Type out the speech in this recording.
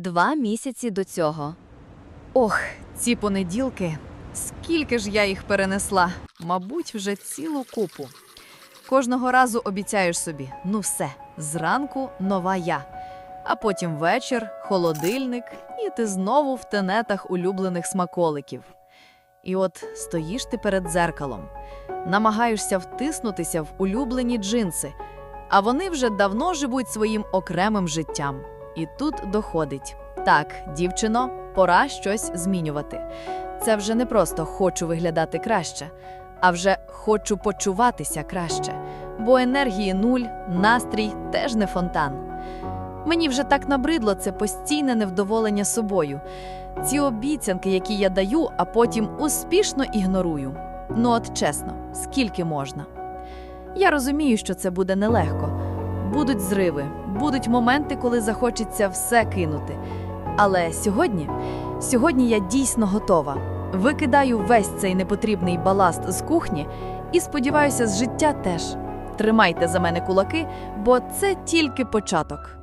Два місяці до цього. Ох, ці понеділки. Скільки ж я їх перенесла? Мабуть, вже цілу купу. Кожного разу обіцяєш собі: ну все, зранку нова я. А потім вечір, холодильник, і ти знову в тенетах улюблених смаколиків. І от стоїш ти перед дзеркалом, намагаєшся втиснутися в улюблені джинси, а вони вже давно живуть своїм окремим життям. І тут доходить: так, дівчино, пора щось змінювати. Це вже не просто хочу виглядати краще, а вже хочу почуватися краще, бо енергії нуль, настрій теж не фонтан. Мені вже так набридло це постійне невдоволення собою, ці обіцянки, які я даю, а потім успішно ігнорую. Ну от чесно, скільки можна. Я розумію, що це буде нелегко. Будуть зриви, будуть моменти, коли захочеться все кинути. Але сьогодні, сьогодні я дійсно готова. Викидаю весь цей непотрібний баласт з кухні і сподіваюся, з життя теж. Тримайте за мене кулаки, бо це тільки початок.